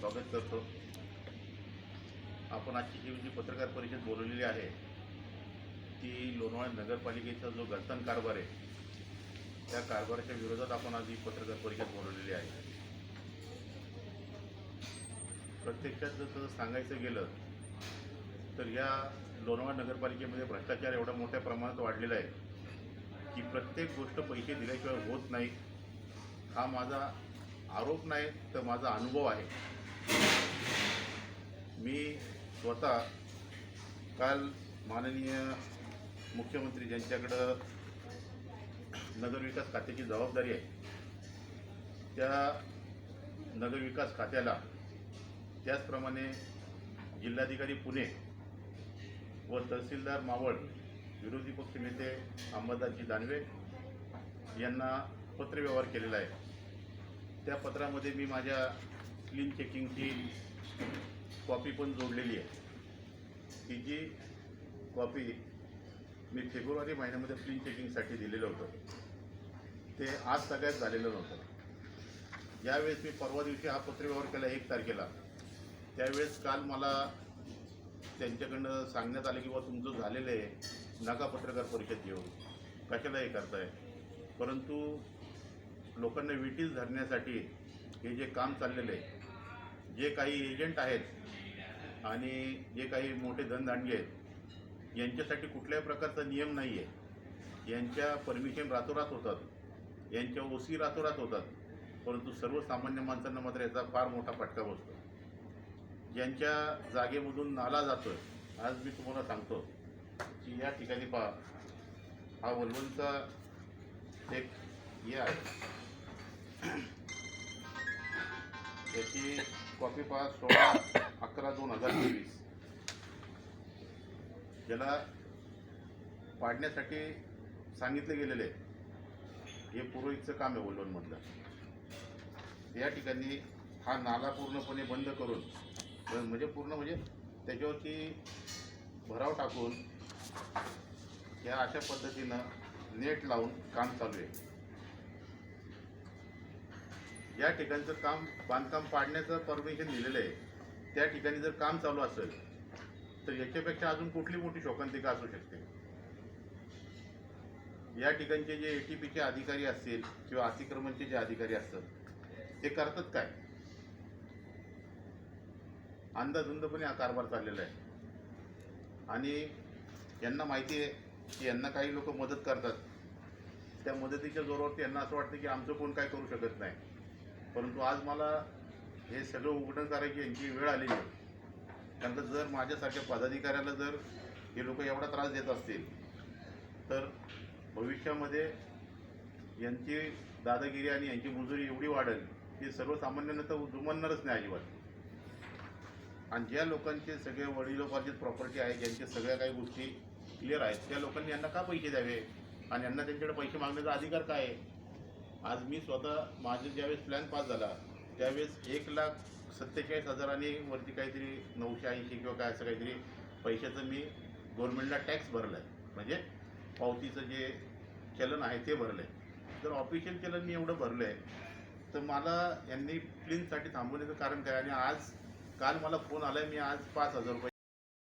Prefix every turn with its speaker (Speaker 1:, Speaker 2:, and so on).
Speaker 1: स्वागत करतो. आपण आजची ही जी पत्रकार परिषद बोलवलेली आहे ती लोणावळा नगरपालिकेचा जो गलतन कारभार आहे त्या कारभाराच्या विरोधात आपण आज ही पत्रकार परिषद बोलवलेली आहे. प्रत्यक्षात जर तसं सांगायचं गेलं तर या लोणावळा नगरपालिकेमध्ये भ्रष्टाचार एवढा मोठ्या प्रमाणात वाढलेला आहे की प्रत्येक गोष्ट पैसे दिल्याशिवाय होत नाही. हा माझा आरोप नाही तर माझा अनुभव आहे. मी स्वतः काल माननीय मुख्यमंत्री ज्यांच्याकडं नगरविकास खात्याची जबाबदारी आहे त्या नगरविकास खात्याला त्याचप्रमाणे जिल्हाधिकारी पुणे व तहसीलदार मावळ विरोधी पक्ष नेते अंबादासजी दानवे यांना पत्रव्यवहार केलेला आहे. त्या पत्रामध्ये मी माझ्या क्लीन चेकिंगची कॉपी पण जोडलेली आहे. ही जी कॉपी मी फेब्रुवारी महिन्यामध्ये क्लीन चेकिंगसाठी दिलेलं होतं. ते आज सगळ्यात झालेलं नव्हतं. यावेळेस मी परवा दिवशी हा पत्रव्यवहार केला एक तारखेला. त्यावेळेस काल मला त्यांच्याकडनं सांगण्यात आलं की बा तुमचं झालेलं आहे. नका पत्रकार परिषद घेऊन. कशाला हे करताय. परंतु लोकांना विटीस धरण्यासाठी हे जे काम चाललेलं आहे जे काही एजंट आहेत आणि जे काही मोठे धनदांडगे आहेत यांच्यासाठी कुठल्याही प्रकारचा नियम नाही आहे यांच्या परमिशन रातोरात होतात. यांच्या ओसी रातोरात होतात. परंतु सर्वसामान्य माणसांना मात्र याचा फार मोठा फटका बसतो. ज्यांच्या जागेमधून नाला जातोय आज मी तुम्हाला सांगतो की या ठिकाणी पहा. हा वलवलचा एक हे आहे. त्याची कॉपी पहा सोळा अकरा दोन हजार तेवीस. ज्याला पाडण्यासाठी सांगितलं गेलेले हे पुरोहितचं काम आहे वलवलमधलं या ठिकाणी हा नाला पूर्णपणे बंद करून म्हणजे पूर्ण म्हणजे त्याच्यावरती भराव टाकून या अशा पद्धतीनं नेट लावून काम चालू आहे. या ठिकाणचं काम बांधकाम पाडण्याचं परमिशन दिलेलं आहे त्या ठिकाणी जर काम चालू असेल तर याच्यापेक्षा अजून कुठली मोठी शोकांतिका असू शकते? या ठिकाणचे जे एटीपीचे अधिकारी असतील किंवा अतिक्रमणचे जे अधिकारी असतात ते करतात काय? अंदाधुंदपणे हा कारभार चाललेला आहे. आणि यांना माहिती आहे की यांना काही लोक मदत करतात. त्या मदतीच्या जोरावरती यांना असं वाटतं की आमचं कोण काय करू शकत नाही. परंतु आज मला हे सगळं उघडण करायची यांची वेळ आलेली आहे. कारण का जर माझ्यासारख्या पदाधिकाऱ्याला जर हे लोक एवढा त्रास देत असतील तर भविष्यामध्ये यांची दादागिरी आणि यांची मुजुरी एवढी वाढेल की सर्वसामान्यांना तर जुमानणारच नाही अजिबात. आणि ज्या लोकांचे सगळे वडिलोपार्जित प्रॉपर्टी आहे ज्यांच्या सगळ्या काही गोष्टी क्लिअर आहेत त्या लोकांनी यांना का पैसे द्यावे? आणि यांना त्यांच्याकडे पैसे मागण्याचा अधिकार काय आहे? आज मी स्वतः माझे ज्यावेळेस प्लॅन पास झाला त्यावेळेस एक लाख सत्तेचाळीस हजारांनी वरती काहीतरी नऊशे ऐंशी किंवा काय असं काहीतरी पैशाचं मी गव्हर्नमेंटला टॅक्स भरला आहे म्हणजे पावतीचं जे चलन आहे ते भरलं आहे तर ऑफिशियल चलन मी एवढं भरलं आहे तर मला यांनी क्लीनसाठी थांबवण्याचं कारण काय? आणि आज काल मला फोन आला आहे मी आज पाच हजार रुपये